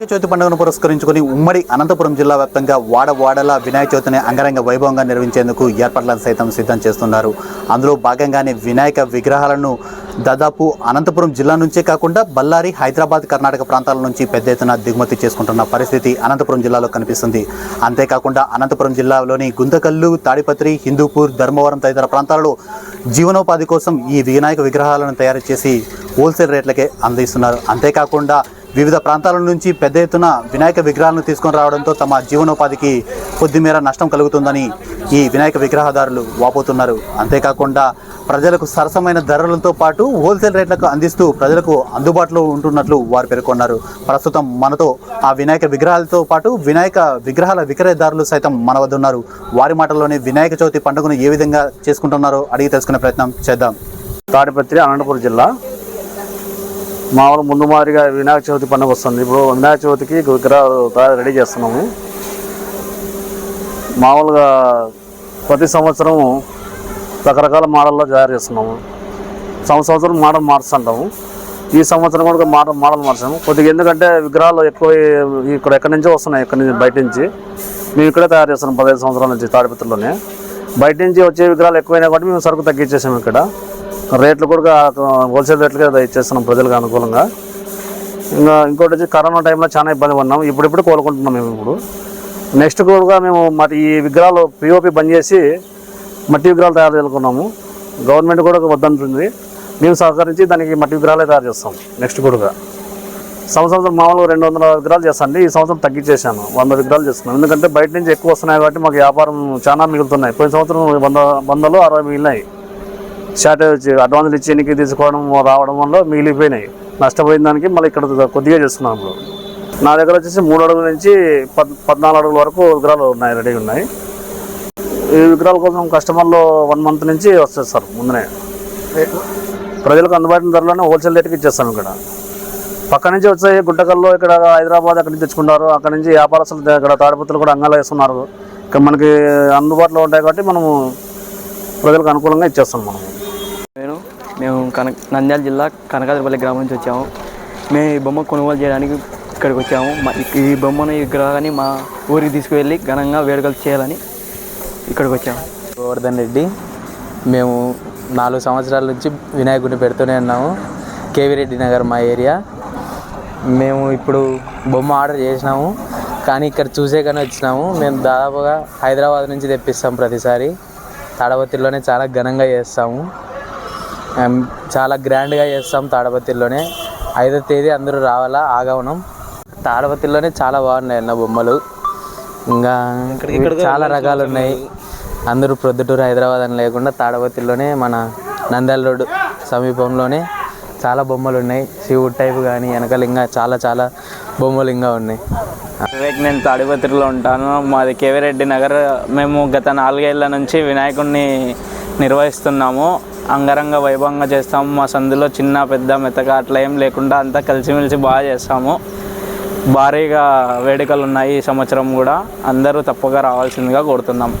వినాయక చవితి పండుగను పురస్కరించుకుని ఉమ్మడి అనంతపురం జిల్లా వ్యాప్తంగా వాడవాడల వినాయక చవితిని అంగరంగ వైభవంగా నిర్వహించేందుకు ఏర్పాట్లను సైతం సిద్ధం చేస్తున్నారు. అందులో భాగంగానే వినాయక విగ్రహాలను దాదాపు అనంతపురం జిల్లా నుంచే కాకుండా బళ్ళారి హైదరాబాద్ కర్ణాటక ప్రాంతాల నుంచి పెద్ద ఎత్తున దిగుమతి చేసుకుంటున్న పరిస్థితి అనంతపురం జిల్లాలో కనిపిస్తుంది. అంతేకాకుండా అనంతపురం జిల్లాలోని గుంతకల్లు తాడిపత్రి హిందూపూర్ ధర్మవరం తదితర ప్రాంతాలలో జీవనోపాధి కోసం ఈ వినాయక విగ్రహాలను తయారు చేసి హోల్సేల్ రేట్లకే అందిస్తున్నారు. అంతేకాకుండా వివిధ ప్రాంతాల నుంచి పెద్ద ఎత్తున వినాయక విగ్రహాలను తీసుకొని రావడంతో తమ జీవనోపాధికి కొద్దిమేర నష్టం కలుగుతుందని ఈ వినాయక విగ్రహదారులు వాపోతున్నారు. అంతేకాకుండా ప్రజలకు సరసమైన ధరలతో పాటు హోల్సేల్ రేట్లకు అందిస్తూ ప్రజలకు అందుబాటులో ఉంటున్నట్లు వారు పేర్కొన్నారు. ప్రస్తుతం మనతో ఆ వినాయక విగ్రహాలతో పాటు వినాయక విగ్రహాల విక్రయదారులు సైతం మన వద్ద ఉన్నారు. వారి మాటల్లోనే వినాయక చవితి పండుగను ఏ విధంగా చేసుకుంటున్నారో అడిగి తెలుసుకునే ప్రయత్నం చేద్దాం. తాడిపత్రి అనంతపురం జిల్లా మామూలు ముందు మాదిరిగా వినాయక చవితి పండుగ వస్తుంది. ఇప్పుడు వినాయక చవితికి విగ్రహాలు తయారు రెడీ చేస్తున్నాము. మామూలుగా ప్రతి సంవత్సరం రకరకాల మోడల్లో తయారు చేస్తున్నాము. సంవత్సరం సంవత్సరం మోడల్ మారుస్తుంటాము ఈ సంవత్సరం కూడా మోడల్ మోడల్ మార్చాము. కొద్దిగా ఎందుకంటే విగ్రహాలు ఎక్కువ ఇక్కడ ఎక్కడి నుంచో వస్తున్నాయి ఎక్కడి నుంచి బయట నుంచి. మేము ఇక్కడే తయారు చేస్తున్నాం పదహైదు సంవత్సరాల నుంచి తాడిపత్రిలోనే. బయట నుంచి వచ్చే విగ్రహాలు ఎక్కువైనా కాబట్టి మేము సరుకు తగ్గించేసాము ఇక్కడ. రేట్లు కూడా హోల్సేల్ రేట్లుగా ఇచ్చేస్తున్నాం ప్రజలకు అనుకూలంగా. ఇంకా ఇంకోటి వచ్చి కరోనా టైంలో చాలా ఇబ్బంది పడినాం. ఇప్పుడిప్పుడు కోలుకుంటున్నాం మేము ఇప్పుడు. నెక్స్ట్ కూడా మేము మరి ఈ విగ్రహాలు పిఓపి బంద్ చేసి మట్టి విగ్రహాలు తయారు చేసుకున్నాము గవర్నమెంట్ కూడా వద్దంటుంది. మేము సహకరించి దానికి మట్టి విగ్రహాలే తయారు చేస్తాం. నెక్స్ట్ కూడా సంవత్సరం మామూలుగా రెండు వందల విగ్రహాలు చేస్తాను ఈ సంవత్సరం తగ్గించేసాను వంద విగ్రహాలు చేస్తున్నాను ఎందుకంటే బయట నుంచి ఎక్కువ వస్తున్నాయి కాబట్టి మాకు వ్యాపారం చాలా మిగులుతున్నాయి. పోయిన సంవత్సరం వంద వందలు అరవై మిగిలినాయి. షార్టేజ్ అడ్వాన్స్లు ఇచ్చి ఎన్నిక తీసుకోవడం రావడం వల్ల మిగిలిపోయినాయి. నష్టపోయిన దానికి మళ్ళీ ఇక్కడ కొద్దిగా చేస్తున్నాం ఇప్పుడు నా దగ్గర వచ్చేసి మూడు అడుగుల నుంచి పద్ పద్నాలుగు అడుగుల వరకు విగ్రహాలు ఉన్నాయి రెడీ ఉన్నాయి. ఈ విగ్రహాల కోసం కస్టమర్లు వన్ మంత్ నుంచి వస్తారు సార్ ముందునే. ప్రజలకు అందుబాటులో ధరలోనే హోల్సేల్ రేట్కి ఇచ్చేస్తాం ఇక్కడ. పక్క నుంచి వచ్చాయి గుంటకల్లో ఇక్కడ హైదరాబాద్ అక్కడి నుంచి తెచ్చుకుంటారు. అక్కడ నుంచి వ్యాపారస్తులు ఇక్కడ తాడిపత్రులు కూడా అంగాలు వేస్తున్నారు. ఇక్కడ మనకి అందుబాటులో ఉంటాయి కాబట్టి మనము ప్రజలకు అనుకూలంగా ఇచ్చేస్తాం మనం. మేము కనక నంద్యాల జిల్లా కనకాద్రిపల్లి గ్రామం నుంచి వచ్చాము. మేము ఈ బొమ్మ కొనుగోలు చేయడానికి ఇక్కడికి వచ్చాము. మా ఈ బొమ్మను ఈ విగ్రహాన్ని మా ఊరికి తీసుకువెళ్ళి ఘనంగా వేడుకలు చేయాలని ఇక్కడికి వచ్చాము. గోవర్ధన్ రెడ్డి మేము నాలుగు సంవత్సరాల నుంచి వినాయకుడిని పెడుతూనే ఉన్నాము. కేవీ రెడ్డి నగర్ మా ఏరియా. మేము ఇప్పుడు బొమ్మ ఆర్డర్ చేసినాము కానీ ఇక్కడ చూసే కానీ వచ్చినాము. మేము దాదాపుగా హైదరాబాద్ నుంచి తెప్పిస్తాం ప్రతిసారి. తాడపత్రిలోనే చాలా ఘనంగా చేస్తాము. చాలా గ్రాండ్గా చేస్తాం తాడపత్రిలోనే. ఐదో తేదీ అందరూ రావాలా? ఆగమనం. తాడపత్రిలోనే చాలా బాగున్నాయి అన్న బొమ్మలు. ఇంకా చాలా రకాలు ఉన్నాయి. అందరూ ప్రొద్దుటూరు హైదరాబాద్ అని లేకుండా తాడపత్రిలోనే మన నంద్యాల రోడ్డు సమీపంలోనే చాలా బొమ్మలు ఉన్నాయి. శివుడు టైపు కానీ వెనకాల ఇంకా చాలా చాలా బొమ్మలు ఇంకా ఉన్నాయి. వివేక్ నేను తాడిపత్రిలో ఉంటాను. మాది కేవిరెడ్డి నగర్. మేము గత నాలుగేళ్ళ నుంచి వినాయకుడిని నిర్వహిస్తున్నాము. అంగరంగ వైభవంగా చేస్తాము. మా సందులో చిన్న పెద్ద మెత్తగా అట్లా ఏం లేకుండా అంతా కలిసిమెలిసి బాగా చేస్తాము. భారీగా వేడుకలు ఉన్నాయి ఈ సంవత్సరం కూడా. అందరూ తప్పగా రావాల్సిందిగా కోరుతున్నాం.